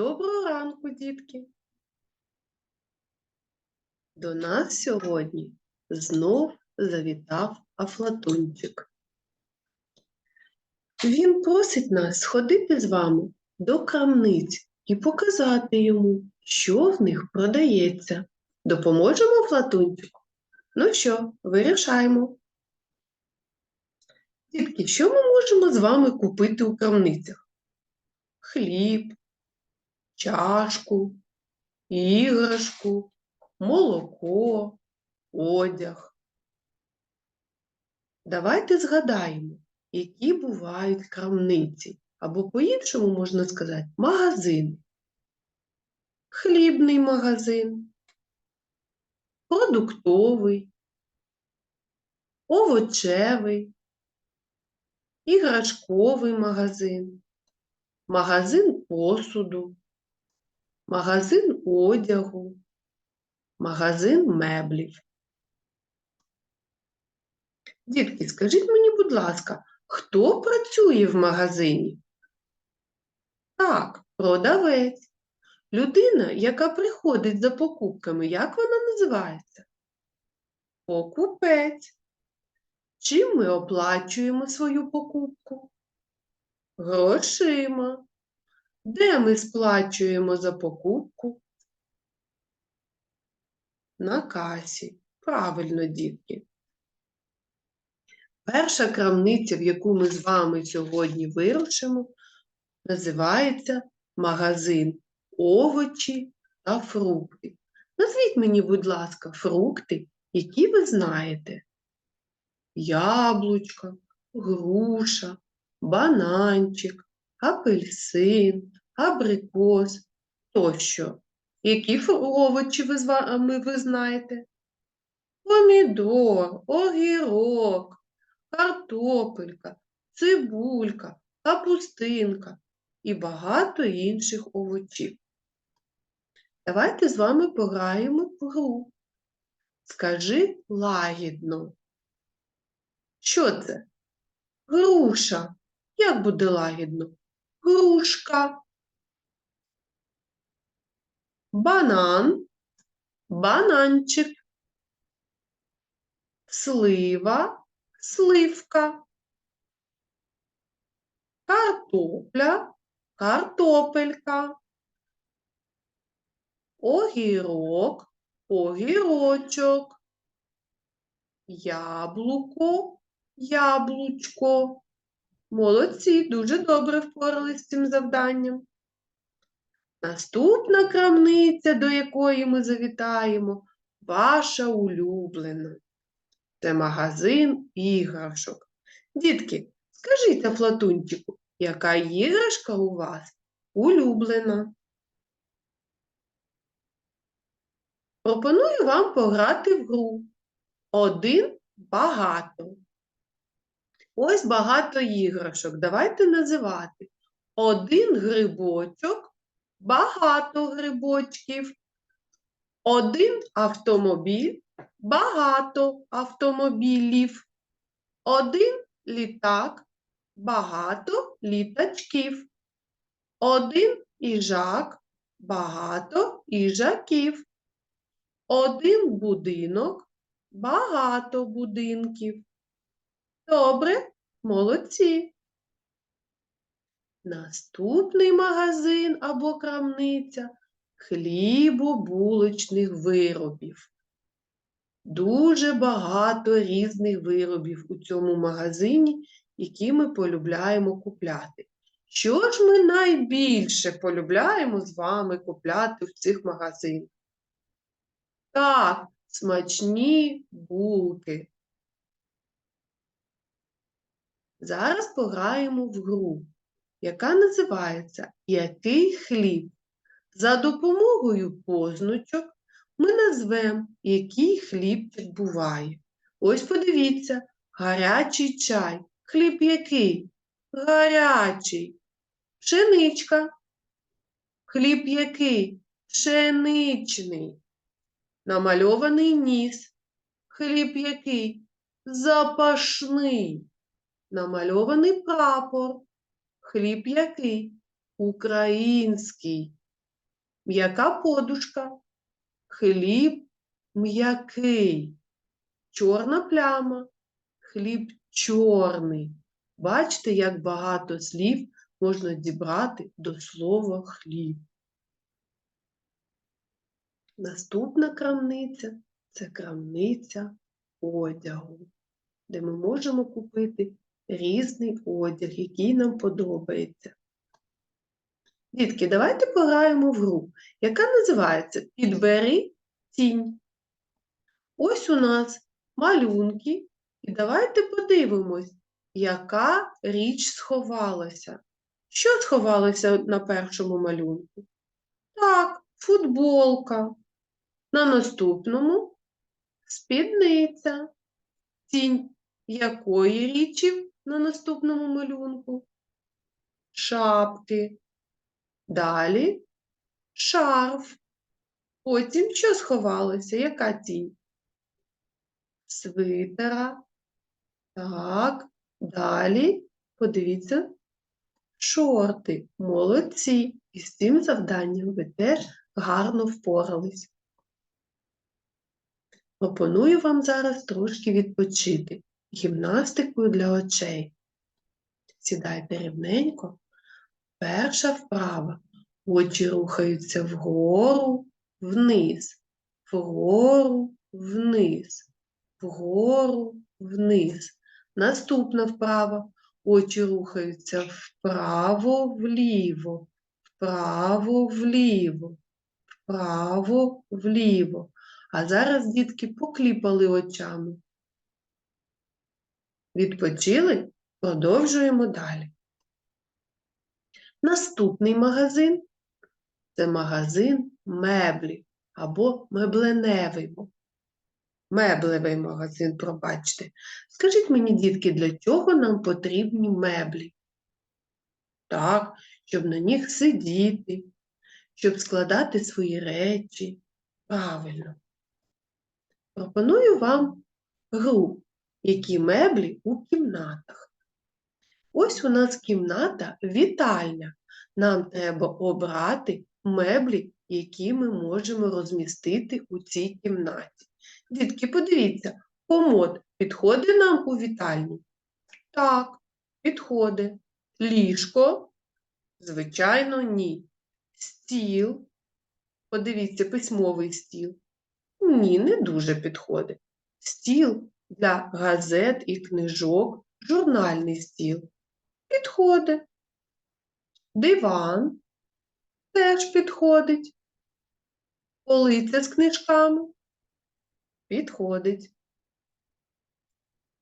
Доброго ранку, дітки! До нас сьогодні знов завітав Афлатунчик. Він просить нас сходити з вами до крамниць і показати йому, що в них продається. Допоможемо Афлатунчику? Ну що, вирішаємо. Дітки, що ми можемо з вами купити у крамницях? Хліб, чашку, іграшку, молоко, одяг. Давайте згадаємо, які бувають крамниці, або по-іншому можна сказати магазини. Хлібний магазин, продуктовий, овочевий, іграшковий магазин, магазин посуду, магазин одягу, магазин меблів. Дітки, скажіть мені, будь ласка, хто працює в магазині? Так, продавець. Людина, яка приходить за покупками, як вона називається? Покупець. Чим ми оплачуємо свою покупку? Грошима. Де ми сплачуємо за покупку? На касі. Правильно, дітки. Перша крамниця, в яку ми з вами сьогодні вирушимо, називається магазин овочі та фрукти. Назвіть мені, будь ласка, фрукти, які ви знаєте. Яблучка, груша, бананчик, апельсин, абрикос тощо. Які овочі ви, ви знаєте? Помідор, огірок, картопелька, цибулька, капустинка і багато інших овочів. Давайте з вами пограємо в гру. Скажи лагідно. Що це? Груша. Як буде лагідно? Грушка. Банан. Бананчик. Слива. Сливка. Картопля. Картопелька. Огірок. Огірочок. Яблуко. Яблучко. Молодці, дуже добре впоралися з цим завданням. Наступна крамниця, до якої ми завітаємо, ваша улюблена. Це магазин іграшок. Дітки, скажіть Афлатунчику, яка іграшка у вас улюблена? Пропоную вам пограти в гру. Один багато. Ось багато іграшок. Давайте називати. Один грибочок, багато грибочків. Один автомобіль, багато автомобілів. Один літак, багато літачків. Один їжак, багато їжаків. Один будинок, багато будинків. Добре, молодці. Наступний магазин або крамниця хлібобулочних виробів. Дуже багато різних виробів у цьому магазині, які ми полюбляємо купляти. Що ж ми найбільше полюбляємо з вами купляти в цих магазинах? Так, смачні булки. Зараз пограємо в гру, яка називається Який хліб? За допомогою позначок ми назвемо, який хлібчик буває. Ось подивіться, гарячий чай. Хліб який? Гарячий. Пшеничка. Хліб який? Пшеничний. Намальований ніс. Хліб який? Запашний. Намальований прапор. Хліб який? Український. М'яка подушка. Хліб м'який. Чорна пляма. Хліб чорний. Бачите, як багато слів можна дібрати до слова хліб. Наступна крамниця це крамниця одягу, де ми можемо купити різний одяг, який нам подобається. Дітки, давайте пограємо в гру, яка називається Підбери тінь. Ось у нас малюнки, і давайте подивимось, яка річ сховалася. Що сховалося на першому малюнку? Так, футболка. На наступному спідниця. Тінь якої річі на наступному малюнку? Шапки. Далі шарф. Потім що сховалося? Яка тінь? Свитера. Так, далі, подивіться, шорти. Молодці. І з цим завданням ви теж гарно впорались. Пропоную вам зараз трошки відпочити гімнастикою для очей. Сідайте рівненько. Перша вправа. Очі рухаються вгору, вниз, вгору, вниз, вгору, вниз. Наступна вправа. Очі рухаються вправо, вліво, вправо, вліво, вправо, вліво. А зараз дітки покліпали очами. Відпочили? Продовжуємо далі. Наступний магазин це магазин меблів або мебленевий. Меблевий магазин, пробачте. Скажіть мені, дітки, для чого нам потрібні меблі? Так, щоб на них сидіти, щоб складати свої речі. Правильно. Пропоную вам гру, які меблі у кімнатах. Ось у нас кімната вітальня. Нам треба обрати меблі, які ми можемо розмістити у цій кімнаті. Дітки, подивіться, комод підходить нам у вітальню? Так, підходить. Ліжко? Звичайно, ні. Стіл. Подивіться, письмовий стіл. Ні, не дуже підходить. Стіл для газет і книжок, журнальний стіл. Підходить. Диван теж підходить. Полиця з книжками підходить.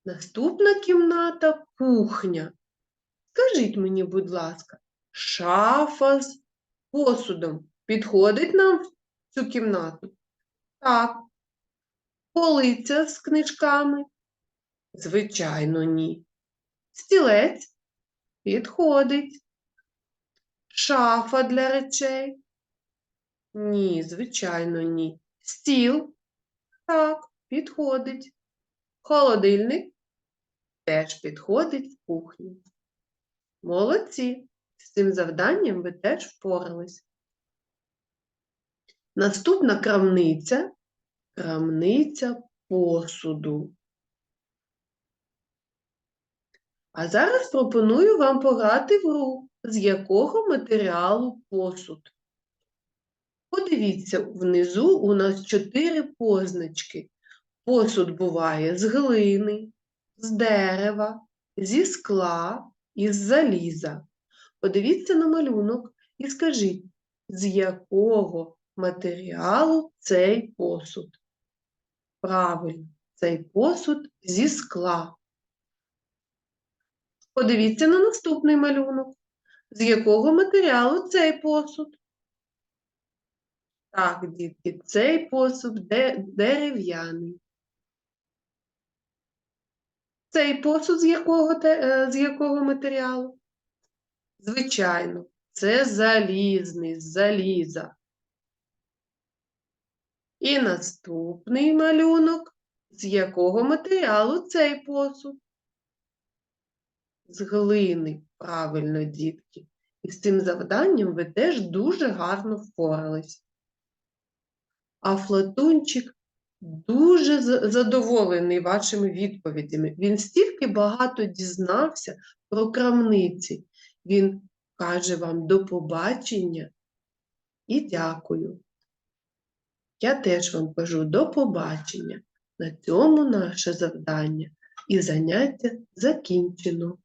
Наступна кімната кухня. Скажіть мені, будь ласка, шафа з посудом підходить нам в цю кімнату? Так. Полиця з книжками? Звичайно, ні. Стілець підходить. Шафа для речей? Ні, звичайно, ні. Стіл? Так, підходить. Холодильник теж підходить в кухню. Молодці! З цим завданням ви теж впорались. Наступна крамниця крамниця посуду. А зараз пропоную вам пограти в гру, з якого матеріалу посуд. Подивіться, внизу у нас чотири позначки. Посуд буває з глини, з дерева, зі скла і з заліза. Подивіться на малюнок і скажіть, з якого матеріалу цей посуд? Правильно, цей посуд зі скла. Подивіться на наступний малюнок. З якого матеріалу цей посуд? Так, дітки, цей посуд дерев'яний. Цей посуд з якого, е, з якого матеріалу? Звичайно, це залізний, з заліза. І наступний малюнок, з якого матеріалу цей посуд? З глини, правильно, дітки. І з цим завданням ви теж дуже гарно впорались. А Флатунчик дуже задоволений вашими відповідями. Він стільки багато дізнався про крамниці. Він каже вам до побачення і дякую. Я теж вам кажу до побачення. На цьому наше завдання і заняття закінчено.